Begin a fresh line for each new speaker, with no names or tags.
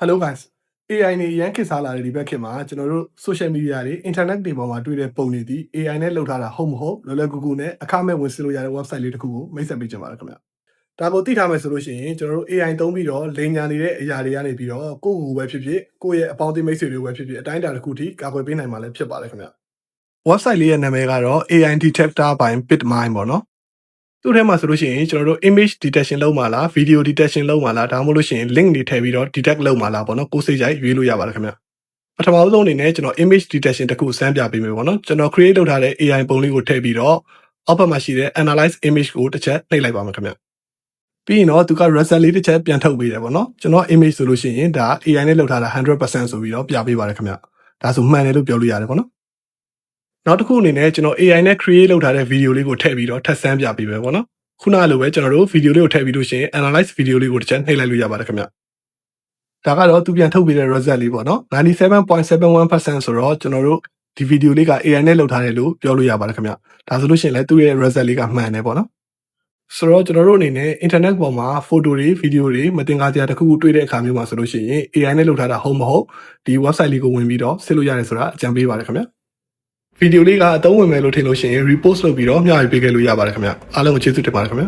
Hello guys AI နေအရန်ခေတ်စားလာတဲ့ဒီဘက်ခေတ်မှာကျွန်တော်တို့ social media တွေ internet တွေပေါ်မှာတွေ့တဲ့ပုံတွေဒီ AI နဲ့လုပ်ထားတာဟုတ်မဟုတ်လောလောကူကူနဲ့အခမဲ့ဝင်စလို့ရတဲ့ website လေးတစ်ခုကိုမိတ်ဆက်ပေးချင်ပါတယ်ခင်ဗျ။ဒါကိုသိထားမယ်ဆိုလို့ရှိရင်ကျွန်တော်တို့ AI သုံးပြီးတော့လိမ်ညာနေတဲ့အရာတွေကနေပြီးတော့ကိုယ့်ကိုယ်ပဲဖြစ်ဖြစ်ကိုယ့်ရဲ့အပေါင်းအသင်းမိတ်ဆွေတွေပဲဖြစ်ဖြစ်အတိုင်းအတာတစ်ခုထိကာကွယ်ပေးနိုင်မှာလည်းဖြစ်ပါတယ်ခင်ဗျ။ website လေးရဲ့နာမည်ကတော့ AI detector by Bitmine ပေါ့နော်။ သူ့ထဲမှာဆိုလို့ရှိရင်ကျွန်တော်တို့ image detection လုပ်မှာလား video detection လုပ်မှာလားဒါမှမဟုတ်လို့ရှိရင် link တွေထည့်ပြီးတော့ detect လုပ်မှာလားပေါ့နော်ကိုယ်စိတ်ကြိုက်ရွေးလို့ရပါတယ်ခင်ဗျပထမဆုံးအနေနဲ့ကျွန်တော် image detection တစ်ခုစမ်းပြပေးမယ်ပေါ့နော်ကျွန်တော် create လုပ်ထားတဲ့ AI ပုံလေးကိုထည့်ပြီးတော့အောက်ဘက်မှာရှိတဲ့ analyze image ကိုတစ်ချက်နှိပ်လိုက်ပါမယ်ခင်ဗျပြီးရင်တော့သူက result လေးတစ်ချက်ပြန်ထုတ်ပေးတယ်ပေါ့နော်ကျွန်တော် image ဆိုလို့ရှိရင်ဒါ AI နဲ့လုပ်ထားတာ100%ဆိုပြီးတော့ပြပေးပါတယ်ခင်ဗျဒါဆိုမှန်တယ်လို့ပြောလို့ရတယ်ပေါ့နော် နောက်တစ်ခုအနေနဲ့ကျွန်တော် AI နဲ့ create လုပ်ထားတဲ့ video လေးကိုထည့်ပြီးတော့ထပ်ဆန်းပြပေးမယ်ပေါ့နော်ခုနလိုပဲကျွန်တော်တို့ video လေးကိုထည့်ပြီးလို့ရှိရင် analyze video လေးကိုတစ်ချက်နှိပ်လိုက်လို့ရပါတယ်ခင်ဗျဒါကတော့သူပြန်ထုတ်ပေးတဲ့ result လေးပေါ့နော်97.71%ဆိုတော့ကျွန်တော်တို့ဒီ video လေးက AI နဲ့လုပ်ထားတယ်လို့ပြောလို့ရပါတယ်ခင်ဗျဒါဆိုလို့ရှိရင်လည်းသူ့ရဲ့ result လေးကမှန်တယ်ပေါ့နော်ဆိုတော့ကျွန်တော်တို့အနေနဲ့ internet ပေါ်မှာ photo တွေ video တွေမတင်ကားစရာတစ်ခုခုတွေ့တဲ့အခါမျိုးမှာဆိုလို့ရှိရင် AI နဲ့လုပ်ထားတာဟုတ်မဟုတ်ဒီ website လေးကိုဝင်ပြီးတော့စစ်လို့ရတယ်ဆိုတာအကြံပေးပါတယ်ခင်ဗျ ဗီဒီယိုလေးကအသုံးဝင်မယ်လို့ထင်လို့ရှိရင် repost လုပ်ပြီးတော့မျှဝေပေးခဲ့လို့ရပါတယ်ခင်ဗျအားလုံးကိုကျေးဇူးတင်ပါတယ်ခင်ဗျ